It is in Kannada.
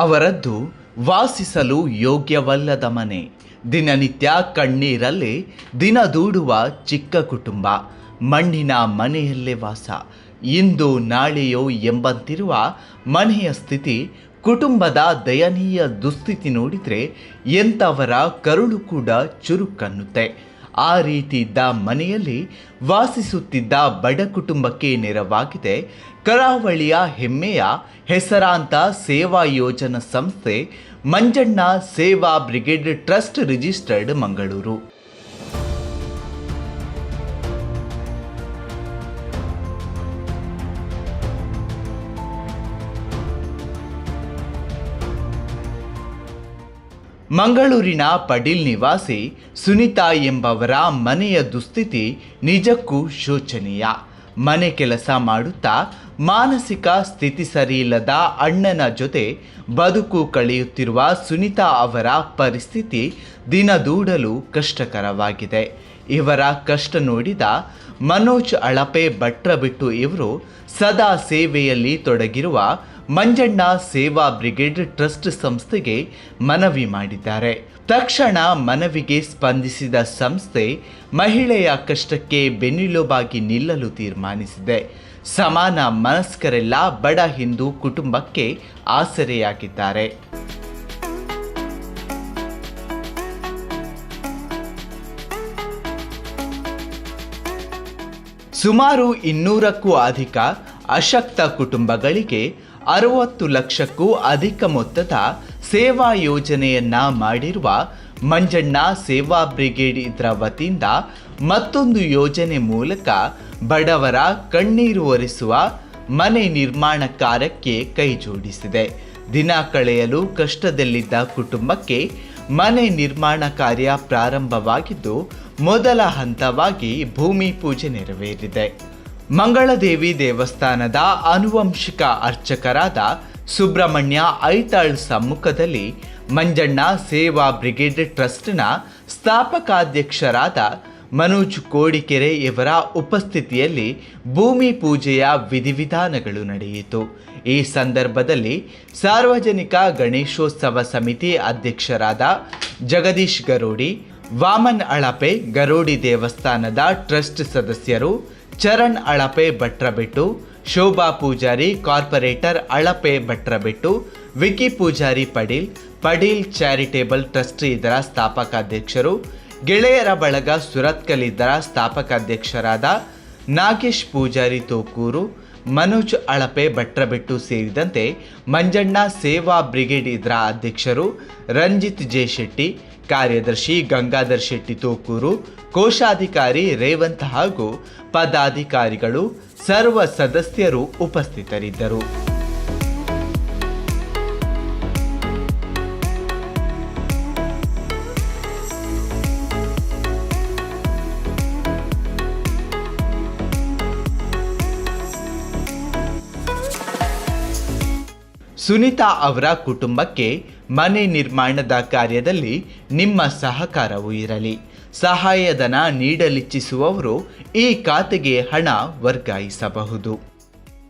ಅವರದ್ದು ವಾಸಿಸಲು ಯೋಗ್ಯವಲ್ಲದ ಮನೆ ದಿನನಿತ್ಯ ಕಣ್ಣೀರಲ್ಲಿ ದಿನ ದೂಡುವ ಚಿಕ್ಕ ಕುಟುಂಬ. ಮಣ್ಣಿನ ಮನೆಯಲ್ಲೇ ವಾಸ. ಇಂದು ನಾಳೆಯೋ ಎಂಬಂತಿರುವ ಮನೆಯ ಸ್ಥಿತಿ ಕುಟುಂಬದ ದಯನೀಯ ದುಸ್ಥಿತಿ ನೋಡಿದರೆ ಎಂಥವರ ಕರುಳು ಕೂಡ ಚುರುಕನ್ನುತ್ತೆ. ಆ ರೀತಿ ಇದ್ದ ಮನೆಯಲ್ಲಿ ವಾಸಿಸುತ್ತಿದ್ದ ಬಡ ಕುಟುಂಬಕ್ಕೆ ನೆರವಾಗಿದೆ. ಕರಾವಳಿಯ ಹೆಮ್ಮೆಯ ಹೆಸರಾಂತ ಸೇವಾ ಯೋಜನಾ ಸಂಸ್ಥೆ ಮಂಜಣ್ಣ ಸೇವಾ ಬ್ರಿಗೇಡ್ ಟ್ರಸ್ಟ್ ರಿಜಿಸ್ಟರ್ಡ್ ಮಂಗಳೂರು. ಮಂಗಳೂರಿನ ಪಡೀಲ್ ನಿವಾಸಿ ಸುನಿತಾ ಎಂಬವರ ಮನೆಯ ದುಸ್ಥಿತಿ ನಿಜಕ್ಕೂ ಶೋಚನೀಯ. ಮನೆ ಕೆಲಸ ಮಾಡುತ್ತಾ ಮಾನಸಿಕ ಸ್ಥಿತಿ ಸರಿಯಿಲ್ಲದ ಅಣ್ಣನ ಜೊತೆ ಬದುಕು ಕಳೆಯುತ್ತಿರುವ ಸುನಿತಾ ಅವರ ಪರಿಸ್ಥಿತಿ ದಿನದೂಡಲು ಕಷ್ಟಕರವಾಗಿದೆ. ಇವರ ಕಷ್ಟ ನೋಡಿದ ಮನೋಜ್ ಅಳಪೆ ಭಟ್ರ ಬಿಟ್ಟು ಇವರು ಸದಾ ಸೇವೆಯಲ್ಲಿ ತೊಡಗಿರುವ ಮಂಜಣ್ಣ ಸೇವಾ ಬ್ರಿಗೇಡ್ ಟ್ರಸ್ಟ್ ಸಂಸ್ಥೆಗೆ ಮನವಿ ಮಾಡಿದ್ದಾರೆ. ತಕ್ಷಣ ಮನವಿಗೆ ಸ್ಪಂದಿಸಿದ ಸಂಸ್ಥೆ ಮಹಿಳೆಯ ಕಷ್ಟಕ್ಕೆ ಬೆನ್ನೆಲುಬಾಗಿ ನಿಲ್ಲಲು ತೀರ್ಮಾನಿಸಿದೆ. ಸಮಾನ ಮನಸ್ಕರೆಲ್ಲ ಬಡ ಹಿಂದೂ ಕುಟುಂಬಕ್ಕೆ ಆಸರೆಯಾಗಿದ್ದಾರೆ. ಸುಮಾರು ಇನ್ನೂರಕ್ಕೂ ಅಧಿಕ ಅಶಕ್ತ ಕುಟುಂಬಗಳಿಗೆ ಅರವತ್ತು ಲಕ್ಷಕ್ಕೂ ಅಧಿಕ ಮೊತ್ತದ ಸೇವಾ ಯೋಜನೆಯನ್ನ ಮಾಡಿರುವ ಮಂಜಣ್ಣ ಸೇವಾ ಬ್ರಿಗೇಡ್ ಇದರ ವತಿಯಿಂದ ಮತ್ತೊಂದು ಯೋಜನೆ ಮೂಲಕ ಬಡವರ ಕಣ್ಣೀರು ಒರೆಸುವ ಮನೆ ನಿರ್ಮಾಣ ಕಾರ್ಯಕ್ಕೆ ಕೈ ಜೋಡಿಸಿದೆ. ದಿನ ಕಳೆಯಲು ಕಷ್ಟದಲ್ಲಿದ್ದ ಕುಟುಂಬಕ್ಕೆ ಮನೆ ನಿರ್ಮಾಣ ಕಾರ್ಯ ಪ್ರಾರಂಭವಾಗಿದ್ದು, ಮೊದಲ ಹಂತವಾಗಿ ಭೂಮಿ ಪೂಜೆ ನೆರವೇರಿದೆ. ಮಂಗಳದೇವಿ ದೇವಸ್ಥಾನದ ಆನುವಂಶಿಕ ಅರ್ಚಕರಾದ ಸುಬ್ರಹ್ಮಣ್ಯ ಐತಾಳ್ ಸಮ್ಮುಖದಲ್ಲಿ ಮಂಜಣ್ಣ ಸೇವಾ ಬ್ರಿಗೇಡ್ ಟ್ರಸ್ಟ್ನ ಸ್ಥಾಪಕಾಧ್ಯಕ್ಷರಾದ ಮನೋಜ್ ಕೋಡಿಕೆರೆ ಇವರ ಉಪಸ್ಥಿತಿಯಲ್ಲಿ ಭೂಮಿ ಪೂಜೆಯ ವಿಧಿವಿಧಾನಗಳು ನಡೆಯಿತು. ಈ ಸಂದರ್ಭದಲ್ಲಿ ಸಾರ್ವಜನಿಕ ಗಣೇಶೋತ್ಸವ ಸಮಿತಿ ಅಧ್ಯಕ್ಷರಾದ ಜಗದೀಶ್ ಗರೋಡಿ, ವಾಮನ್ ಅಳಪೆ ಗರೋಡಿ ದೇವಸ್ಥಾನದ ಟ್ರಸ್ಟ್ ಸದಸ್ಯರು Charan Alape Bhatrabettu Shobha Pujari corporator Alape Bhatrabettu Vicky Pujari Padil Padil charitable trust ಇದರ ಸ್ಥಾಪಕಾಧ್ಯಕ್ಷರು, ಗೆಳೆಯರ ಬಳಗ ಸುರತ್ಕಲ್ ಇದರ ಸ್ಥಾಪಕಾಧ್ಯಕ್ಷರಾದ ನಾಗೇಶ್ ಪೂಜಾರಿ ತೋಕೂರು ಮನೋಜ್ ಅಳಪೆ ಭಟ್ರಬೆಟ್ಟು ಸೇರಿದಂತೆ ಮಂಜಣ್ಣ ಸೇವಾ ಬ್ರಿಗೇಡ್ ಇದರ ಅಧ್ಯಕ್ಷರು ರಂಜಿತ್ ಜೆ ಶೆಟ್ಟಿ ಕಾರ್ಯದರ್ಶಿ ಗಂಗಾಧರ್ ಶೆಟ್ಟಿ ತೋಕೂರು, ಕೋಶಾಧಿಕಾರಿ ರೇವಂತ್ ಹಾಗೂ ಪದಾಧಿಕಾರಿಗಳು, ಸರ್ವ ಸದಸ್ಯರು ಉಪಸ್ಥಿತರಿದ್ದರು. ಸುನೀತಾ ಅವರ ಕುಟುಂಬಕ್ಕೆ ಮನೆ ನಿರ್ಮಾಣದ ಕಾರ್ಯದಲ್ಲಿ ನಿಮ್ಮ ಸಹಕಾರವೂ ಇರಲಿ. ಸಹಾಯಧನ ನೀಡಲಿಚ್ಛಿಸುವವರು ಈ ಖಾತೆಗೆ ಹಣ ವರ್ಗಾಯಿಸಬಹುದು.